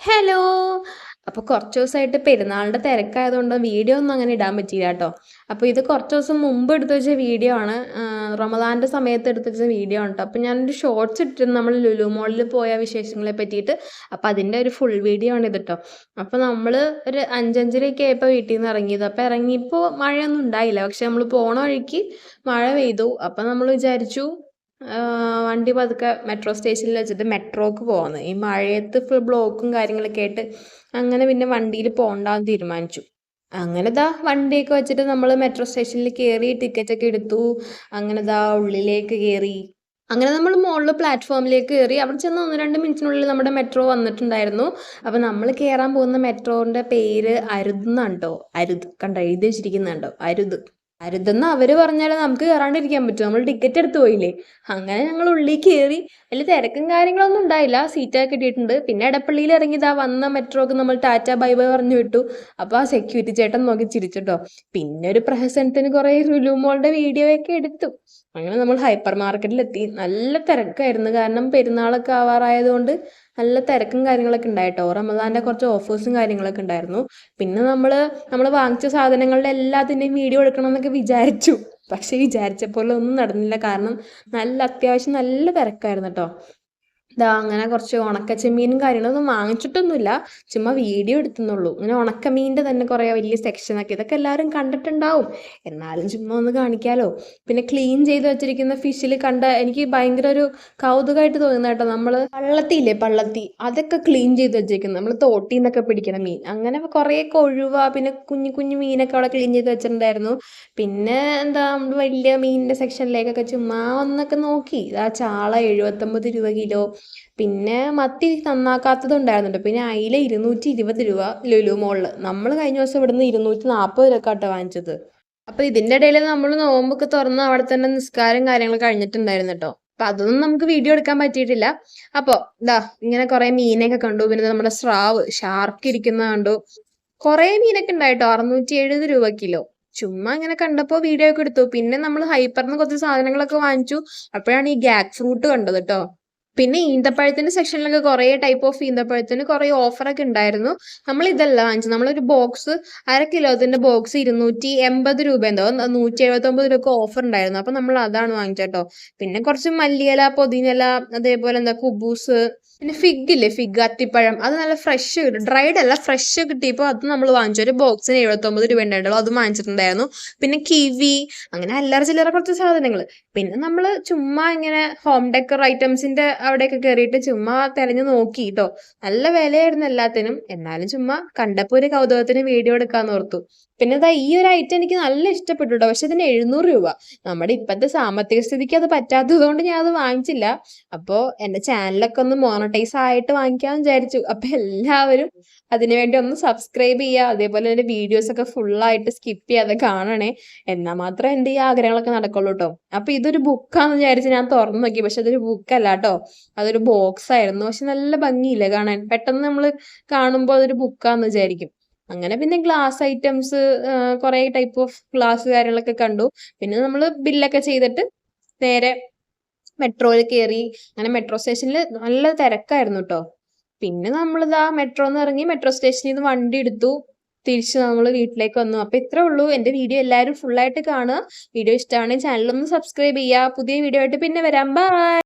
Hello അപ്പോൾ കുറച്ച് ദിവസമായിട്ട് പെരുന്നാളിന്റെ തിരക്കായതുകൊണ്ട് വീഡിയോ ഒന്നും അങ്ങനെ ഇടാൻ പറ്റിയില്ല കേട്ടോ. അപ്പോൾ ഇത് കുറച്ച് ദിവസം മുമ്പ് എടുത്തു വെച്ച വീഡിയോ ആണ്. റമദാന്റെ സമയത്ത് എടുത്തു വെച്ച വീഡിയോ ആണ് കേട്ടോ അപ്പോൾ ഞാനൊരു ഷോർട്സ് ഇട്ടിരുന്നു. നമ്മൾ ലുലു മോളിൽ പോയ വിശേഷങ്ങളെ പറ്റിയിട്ട്. അപ്പോൾ അതിന്റെ ഒരു ഫുൾ വീഡിയോ ആണ് ഇത് കേട്ടോ അപ്പോൾ നമ്മൾ ഒരു അഞ്ചഞ്ചരയൊക്കെ ആയപ്പോൾ വീട്ടിൽ നിന്ന് ഇറങ്ങിയത്. അപ്പോൾ ഇറങ്ങിയപ്പോൾ മഴയൊന്നും ഉണ്ടായില്ല. പക്ഷെ നമ്മൾ പോണ വഴിക്ക് മഴ പെയ്തു. അപ്പോൾ നമ്മൾ വിചാരിച്ചു വണ്ടി പതുക്കെ മെട്രോ സ്റ്റേഷനിൽ വെച്ചിട്ട് മെട്രോക്ക് പോകുന്നത് ഈ മഴയത്ത് ഫുൾ ബ്ലോക്കും കാര്യങ്ങളൊക്കെ ആയിട്ട് അങ്ങനെ പിന്നെ വണ്ടിയിൽ പോകണ്ടെന്ന് തീരുമാനിച്ചു. അങ്ങനെ ദാ വണ്ടിയൊക്കെ വെച്ചിട്ട് നമ്മൾ മെട്രോ സ്റ്റേഷനിൽ കയറി ടിക്കറ്റ് ഒക്കെ എടുത്തു. അങ്ങനെ ദാ ഉള്ളിലേക്ക് കയറി അങ്ങനെ നമ്മൾ മുകളിൽ പ്ലാറ്റ്ഫോമിലേക്ക് കയറി അവിടെ ചെന്ന് ഒന്ന് രണ്ട് മിനിറ്റിനുള്ളിൽ നമ്മുടെ മെട്രോ വന്നിട്ടുണ്ടായിരുന്നു. അപ്പോൾ നമ്മൾ കയറാൻ പോകുന്ന മെട്രോന്റെ പേര് അരുത് എന്നാണ് കേട്ടോ അരുത്. കണ്ടോ? എഴുതി വെച്ചിരിക്കുന്നുണ്ടോ അരുത്. അരുതെന്ന് അവർ പറഞ്ഞാൽ നമുക്ക് കയറാണ്ടിരിക്കാൻ പറ്റും. നമ്മൾ ടിക്കറ്റ് എടുത്തു പോയില്ലേ? അങ്ങനെ ഞങ്ങൾ ഉള്ളിൽ കയറി വലിയ തിരക്കും കാര്യങ്ങളൊന്നും ഉണ്ടായില്ല. സീറ്റൊക്കെ കിട്ടിയിട്ടുണ്ട്. പിന്നെ ഇടപ്പള്ളിയിൽ ഇറങ്ങിയതാ വന്ന മെട്രോ ഒക്കെ നമ്മൾ ടാറ്റ ബൈ ബൈ പറഞ്ഞു വിട്ടു. അപ്പോൾ ആ സെക്യൂരിറ്റി ചേട്ടൻ നോക്കി ചിരിച്ചിട്ടോ. പിന്നെ ഒരു പ്രഹസനത്തിന് കുറേ റുലുമോളുടെ വീഡിയോ ഒക്കെ എടുത്തു. അങ്ങനെ നമ്മൾ ഹൈപ്പർ മാർക്കറ്റിലെത്തി നല്ല തിരക്കായിരുന്നു. കാരണം പെരുന്നാളൊക്കെ ആവാറായതുകൊണ്ട് നല്ല തിരക്കും കാര്യങ്ങളൊക്കെ ഉണ്ടായിട്ടോ. റമദാന്റെ കുറച്ച് ഓഫേഴ്സും കാര്യങ്ങളൊക്കെ ഉണ്ടായിരുന്നു. പിന്നെ നമ്മൾ നമ്മൾ വാങ്ങിച്ച സാധനങ്ങളുടെ എല്ലാത്തിന്റെയും വീഡിയോ എടുക്കണം എന്നൊക്കെ വിചാരിച്ചു. പക്ഷേ വിചാരിച്ച പോലെ ഒന്നും നടന്നില്ല. കാരണം നല്ല അത്യാവശ്യം നല്ല തിരക്കായിരുന്നു കേട്ടോ. ദാ അങ്ങനെ കുറച്ച് ഉണക്ക ചെമ്മീനും കാര്യങ്ങളൊന്നും വാങ്ങിച്ചിട്ടൊന്നുമില്ല. ചുമ്മാ വീഡിയോ എടുത്തുന്നുള്ളൂ. ഇങ്ങനെ ഉണക്കമീന്റെ തന്നെ കുറേ വലിയ സെക്ഷനൊക്കെ ഇതൊക്കെ എല്ലാവരും കണ്ടിട്ടുണ്ടാവും. എന്നാലും ചുമ്മാ ഒന്ന് കാണിക്കാലോ. പിന്നെ ക്ലീൻ ചെയ്ത് വെച്ചിരിക്കുന്ന ഫിഷിൽ കണ്ട എനിക്ക് ഭയങ്കര ഒരു കൗതുകമായിട്ട് തോന്നുന്ന കേട്ടോ. നമ്മൾ പള്ളത്തിയില്ലേ? പള്ളത്തി. അതൊക്കെ ക്ലീൻ ചെയ്ത് വെച്ചിരിക്കുന്നത്. നമ്മൾ തോട്ടിൽ നിന്നൊക്കെ മീൻ. അങ്ങനെ കുറേ കൊഴുവ പിന്നെ കുഞ്ഞു കുഞ്ഞു മീനൊക്കെ അവിടെ ക്ലീൻ ചെയ്ത് വെച്ചിട്ടുണ്ടായിരുന്നു. പിന്നെ എന്താ നമ്മൾ വലിയ മീനിന്റെ സെക്ഷനിലേക്കൊക്കെ ചുമ്മാ ഒന്നൊക്കെ നോക്കി. ആ ചാള എഴുപത്തൊമ്പത് രൂപ കിലോ. പിന്നെ മത്തി നന്നാക്കാത്തത് ഉണ്ടായിരുന്നുണ്ട്. പിന്നെ അയില ഇരുന്നൂറ്റി ഇരുപത് രൂപ ലുലു മോളിൽ നമ്മൾ കഴിഞ്ഞ ദിവസം ഇവിടുന്ന് ഇരുന്നൂറ്റി നാൽപ്പത് രൂപ കേട്ടോ വാങ്ങിച്ചത്. അപ്പോൾ ഇതിന്റെ ഇടയിൽ നമ്മൾ നോമ്പൊക്കെ തുറന്ന് അവിടെ തന്നെ നിസ്കാരം കാര്യങ്ങൾ കഴിഞ്ഞിട്ടുണ്ടായിരുന്നു കേട്ടോ അപ്പം അതൊന്നും നമുക്ക് വീഡിയോ എടുക്കാൻ പറ്റിയിട്ടില്ല. അപ്പോൾ ഇതാ ഇങ്ങനെ കുറേ മീനൊക്കെ കണ്ടു. പിന്നെ നമ്മുടെ സ്രാവ് ഷാർക്ക് ഇരിക്കുന്ന കണ്ടു. കുറേ മീനൊക്കെ ഉണ്ടായിട്ടോ അറുന്നൂറ്റി എഴുപത് രൂപ കിലോ. ചുമ്മാ ഇങ്ങനെ കണ്ടപ്പോൾ വീഡിയോ ഒക്കെ എടുത്തു. പിന്നെ നമ്മൾ ഹൈപ്പറിന്ന് കുറച്ച് സാധനങ്ങളൊക്കെ വാങ്ങിച്ചു. അപ്പോഴാണ് ഈ ഗാക്ക് ഫ്രൂട്ട് കണ്ടത് കേട്ടോ പിന്നെ ഈന്തപ്പഴത്തിന്റെ സെക്ഷനിലൊക്കെ കുറേ ടൈപ്പ് ഓഫ് ഈന്തപ്പഴത്തിന് കുറേ ഓഫറൊക്കെ ഉണ്ടായിരുന്നു നമ്മൾ ഇതല്ല വാങ്ങിച്ചത്. നമ്മളൊരു ബോക്സ് അര കിലോത്തിന്റെ ബോക്സ് ഇരുന്നൂറ്റി എൺപത് രൂപ എന്തോ നൂറ്റി എഴുപത്തി ഒമ്പത് രൂപ ഓഫർ ഉണ്ടായിരുന്നു അപ്പൊ നമ്മൾ അതാണ് വാങ്ങിച്ചോ പിന്നെ കുറച്ച് മല്ലിയില പൊതിനില അതേപോലെ എന്താ കുബൂസ് പിന്നെ ഫിഗ് ഇല്ലേ ഫിഗ് അത്തിപ്പഴം അത് നല്ല ഫ്രഷ് കിട്ടും. ഡ്രൈഡ് അല്ല ഫ്രഷ് കിട്ടിയപ്പോൾ അത് നമ്മൾ വാങ്ങിച്ചു. ഒരു ബോക്സിന് എഴുപത്തൊമ്പത് രൂപ ഉണ്ടായിട്ടുള്ളൂ അത് വാങ്ങിച്ചിട്ടുണ്ടായിരുന്നു. പിന്നെ കിവി അങ്ങനെ അല്ലറ ചില്ലറ കുറച്ച് സാധനങ്ങൾ പിന്നെ നമ്മൾ ചുമ്മാ ഇങ്ങനെ ഹോം ഡെക്കർ ഐറ്റംസിന്റെ അവിടെയൊക്കെ കയറിയിട്ട് ചുമ്മാ തെരഞ്ഞു നോക്കി കേട്ടോ നല്ല വിലയായിരുന്നു എല്ലാത്തിനും. എന്നാലും ചുമ്മാ കണ്ടപ്പോൾ ഒരു കൗതുകത്തിന് വീഡിയോ എടുക്കാന്ന് ഓർത്തു. പിന്നെ ഇതാ ഈ ഒരു ഐറ്റം എനിക്ക് നല്ല ഇഷ്ടപ്പെട്ടു കേട്ടോ പക്ഷെ ഇതിന് എഴുന്നൂറ് രൂപ. നമ്മുടെ ഇപ്പോഴത്തെ സാമ്പത്തിക സ്ഥിതിക്ക് അത് പറ്റാത്തത് കൊണ്ട് ഞാൻ അത് വാങ്ങിച്ചില്ല. അപ്പോൾ എന്റെ ചാനലൊക്കെ ഒന്ന് മോണറ്റൈസ് ആയിട്ട് വാങ്ങിക്കാമെന്ന് വിചാരിച്ചു. അപ്പോൾ എല്ലാവരും അതിനുവേണ്ടി ഒന്ന് സബ്സ്ക്രൈബ് ചെയ്യുക അതേപോലെ എന്റെ വീഡിയോസ് ഒക്കെ ഫുള്ളായിട്ട് സ്കിപ്പ് ചെയ്യാതെ കാണണേ. എന്നാൽ മാത്രമേ എന്റെ ഈ ആഗ്രഹങ്ങളൊക്കെ നടക്കുള്ളൂ കേട്ടോ അപ്പോൾ ഇതൊരു ബുക്കാന്ന് വിചാരിച്ച് ഞാൻ തുറന്നു നോക്കി. പക്ഷെ അതൊരു ബുക്കല്ല കേട്ടോ അതൊരു ബോക്സ് ആയിരുന്നു പക്ഷെ നല്ല ഭംഗിയില്ല കാണാൻ? പെട്ടെന്ന് നമ്മൾ കാണുമ്പോൾ അതൊരു ബുക്കാന്ന് വിചാരിക്കും. അങ്ങനെ പിന്നെ ഗ്ലാസ് ഐറ്റംസ് കുറേ ടൈപ്പ് ഓഫ് ഗ്ലാസ് കാര്യങ്ങളൊക്കെ കണ്ടു. പിന്നെ നമ്മൾ ബില്ലൊക്കെ ചെയ്തിട്ട് നേരെ മെട്രോയിൽ കയറി അങ്ങനെ മെട്രോ സ്റ്റേഷനിൽ നല്ല തിരക്കായിരുന്നു കേട്ടോ പിന്നെ നമ്മളിതാ മെട്രോന്ന് ഇറങ്ങി മെട്രോ സ്റ്റേഷനിൽ നിന്ന് വണ്ടി എടുത്തു. തിരിച്ച് നമ്മൾ വീട്ടിലേക്ക് വന്നു. അപ്പോൾ ഇത്രേ ഉള്ളൂ. എന്റെ വീഡിയോ എല്ലാവരും ഫുള്ളായിട്ട് കാണുക. വീഡിയോ ഇഷ്ടമാണെങ്കിൽ ചാനലൊന്ന് സബ്സ്ക്രൈബ് ചെയ്യുക. പുതിയ വീഡിയോ ആയിട്ട് പിന്നെ വരാം. ബൈ!